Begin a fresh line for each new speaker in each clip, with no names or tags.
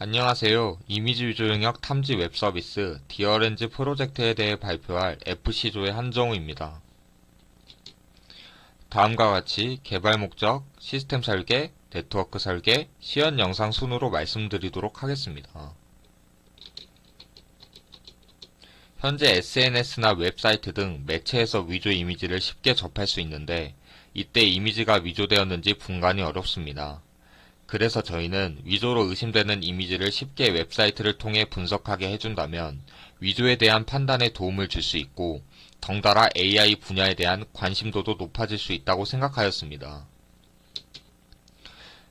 안녕하세요. 이미지 위조 영역 탐지 웹 서비스 디어렌즈 프로젝트에 대해 발표할 FC조의 한정우입니다. 다음과 같이 개발 목적, 시스템 설계, 네트워크 설계, 시연 영상 순으로 말씀드리도록 하겠습니다. 현재 SNS나 웹사이트 등 매체에서 위조 이미지를 쉽게 접할 수 있는데 이때 이미지가 위조되었는지 분간이 어렵습니다. 그래서 저희는 위조로 의심되는 이미지를 쉽게 웹사이트를 통해 분석하게 해준다면 위조에 대한 판단에 도움을 줄 수 있고 덩달아 AI 분야에 대한 관심도도 높아질 수 있다고 생각하였습니다.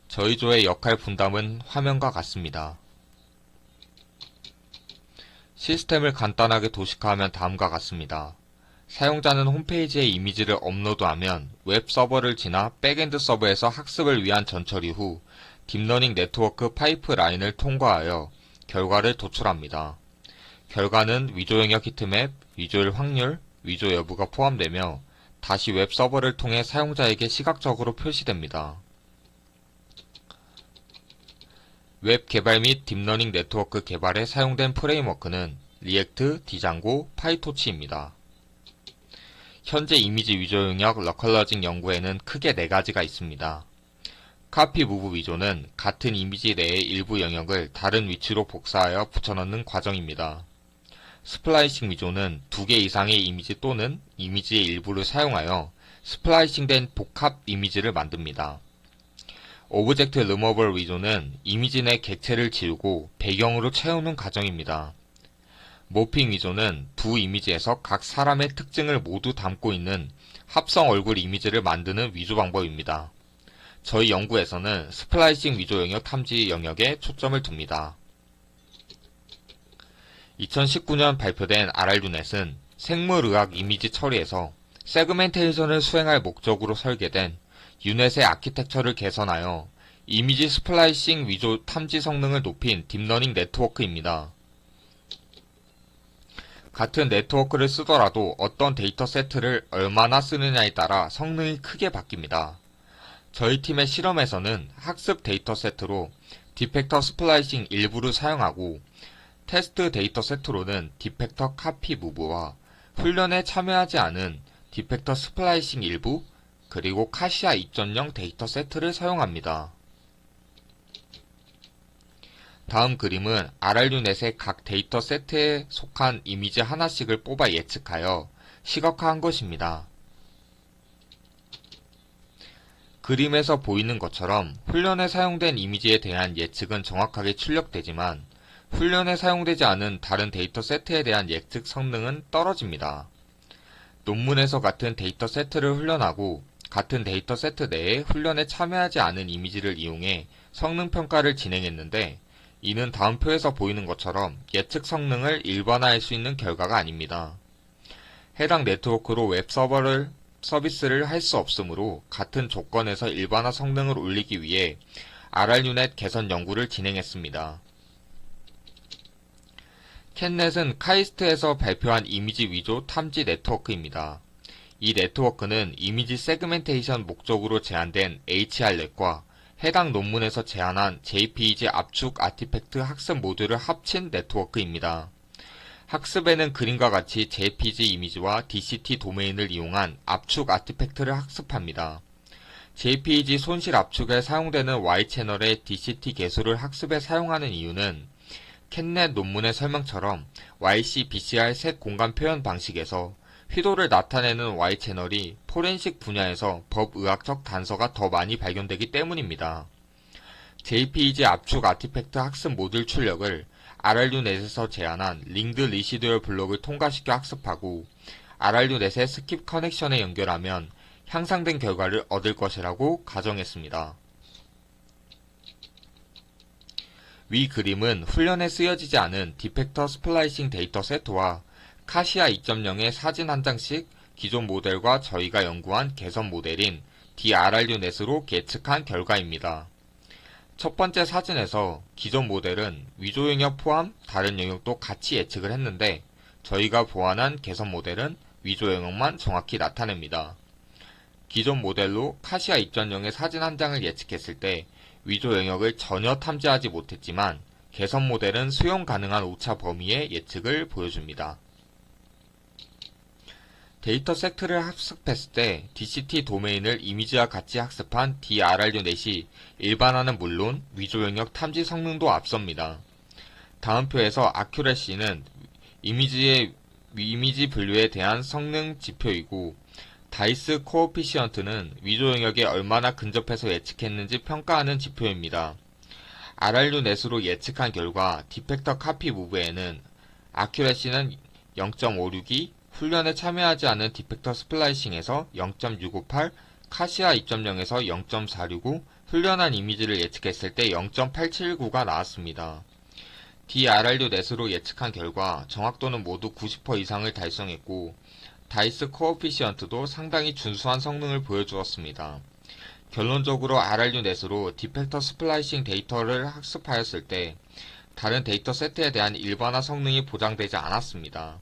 저희 조의 역할 분담은 화면과 같습니다. 시스템을 간단하게 도식화하면 다음과 같습니다. 사용자는 홈페이지에 이미지를 업로드하면 웹 서버를 지나 백엔드 서버에서 학습을 위한 전처리 후 딥러닝 네트워크 파이프라인을 통과하여 결과를 도출합니다. 결과는 위조 영역 히트맵, 위조일 확률, 위조 여부가 포함되며 다시 웹 서버를 통해 사용자에게 시각적으로 표시됩니다. 웹 개발 및 딥러닝 네트워크 개발에 사용된 프레임워크는 리액트, 디장고, 파이토치입니다. 현재 이미지 위조 영역 러컬러징 연구에는 크게 네 가지가 있습니다. 카피 무브 위조는 같은 이미지 내의 일부 영역을 다른 위치로 복사하여 붙여넣는 과정입니다. 스플라이싱 위조는 두 개 이상의 이미지 또는 이미지의 일부를 사용하여 스플라이싱된 복합 이미지를 만듭니다. 오브젝트 리머벌 위조는 이미지 내 객체를 지우고 배경으로 채우는 과정입니다. 모핑 위조는 두 이미지에서 각 사람의 특징을 모두 담고 있는 합성 얼굴 이미지를 만드는 위조 방법입니다. 저희 연구에서는 스플라이싱 위조 영역 탐지 영역에 초점을 둡니다. 2019년 발표된 RRU넷은 생물의학 이미지 처리에서 세그멘테이션을 수행할 목적으로 설계된 유넷의 아키텍처를 개선하여 이미지 스플라이싱 위조 탐지 성능을 높인 딥러닝 네트워크입니다. 같은 네트워크를 쓰더라도 어떤 데이터 세트를 얼마나 쓰느냐에 따라 성능이 크게 바뀝니다. 저희 팀의 실험에서는 학습 데이터 세트로 디펙터 스플라이싱 일부를 사용하고 테스트 데이터 세트로는 디펙터 카피 무브와 훈련에 참여하지 않은 디펙터 스플라이싱 일부 그리고 카시아 입전용 데이터 세트를 사용합니다. 다음 그림은 RRU넷의 각 데이터 세트에 속한 이미지 하나씩을 뽑아 예측하여 시각화한 것입니다. 그림에서 보이는 것처럼 훈련에 사용된 이미지에 대한 예측은 정확하게 출력되지만 훈련에 사용되지 않은 다른 데이터 세트에 대한 예측 성능은 떨어집니다. 논문에서 같은 데이터 세트를 훈련하고 같은 데이터 세트 내에 훈련에 참여하지 않은 이미지를 이용해 성능 평가를 진행했는데 이는 다음 표에서 보이는 것처럼 예측 성능을 일반화할 수 있는 결과가 아닙니다. 해당 네트워크로 웹 서버를 서비스를 할 수 없으므로 같은 조건에서 일반화 성능을 올리기 위해 RRUnet 개선 연구를 진행했습니다. 캣넷은 카이스트에서 발표한 이미지 위조 탐지 네트워크입니다. 이 네트워크는 이미지 세그멘테이션 목적으로 제한된 HR넷과 해당 논문에서 제안한 JPEG 압축 아티팩트 학습 모듈을 합친 네트워크입니다. 학습에는 그림과 같이 JPG 이미지와 DCT 도메인을 이용한 압축 아티팩트를 학습합니다. JPG 손실 압축에 사용되는 Y채널의 DCT 개수를 학습에 사용하는 이유는 캣넷 논문의 설명처럼 YC BCR 셋 공간 표현 방식에서 휘도를 나타내는 Y채널이 포렌식 분야에서 법의학적 단서가 더 많이 발견되기 때문입니다. JPEG 압축 아티팩트 학습 모듈 출력을 RRU넷에서 제안한 링드 리시듀얼 블록을 통과시켜 학습하고 RRU넷의 스킵 커넥션에 연결하면 향상된 결과를 얻을 것이라고 가정했습니다. 위 그림은 훈련에 쓰여지지 않은 디펙터 스플라이싱 데이터 세트와 카시아 2.0의 사진 한 장씩 기존 모델과 저희가 연구한 개선 모델인 DRRU넷으로 예측한 결과입니다. 첫 번째 사진에서 기존 모델은 위조 영역 포함 다른 영역도 같이 예측을 했는데 저희가 보완한 개선 모델은 위조 영역만 정확히 나타냅니다. 기존 모델로 카시아 입전용의 사진 한 장을 예측했을 때 위조 영역을 전혀 탐지하지 못했지만 개선 모델은 수용 가능한 오차 범위의 예측을 보여줍니다. 데이터 세트를 학습했을 때 DCT 도메인을 이미지와 같이 학습한 DRRU-넷이 일반화는 물론 위조 영역 탐지 성능도 앞섭니다. 다음 표에서 아큐레시는 이미지의 이미지 분류에 대한 성능 지표이고 다이스 코어피시언트는 위조 영역에 얼마나 근접해서 예측했는지 평가하는 지표입니다. RRU-넷으로 예측한 결과 디펙터 카피 무브에는 아큐레시는 0.562, 훈련에 참여하지 않은 디펙터 스플라이싱에서 0.658, 카시아 2.0에서 0.465, 훈련한 이미지를 예측했을 때 0.879가 나왔습니다. DRRU 넷으로 예측한 결과 정확도는 모두 90% 이상을 달성했고 다이스 코어피시언트도 상당히 준수한 성능을 보여주었습니다. 결론적으로 RRU 넷으로 디펙터 스플라이싱 데이터를 학습하였을 때 다른 데이터 세트에 대한 일반화 성능이 보장되지 않았습니다.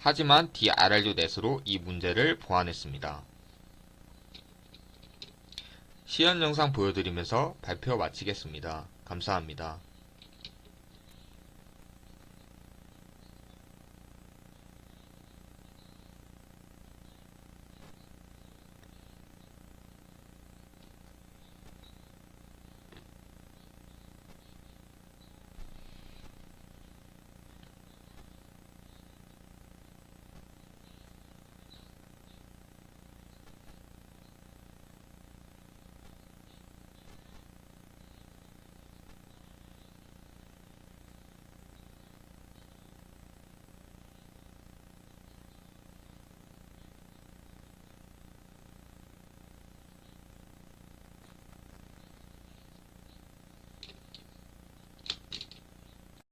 하지만 DRRU 넷으로 이 문제를 보완했습니다. 시연 영상 보여드리면서 발표 마치겠습니다. 감사합니다.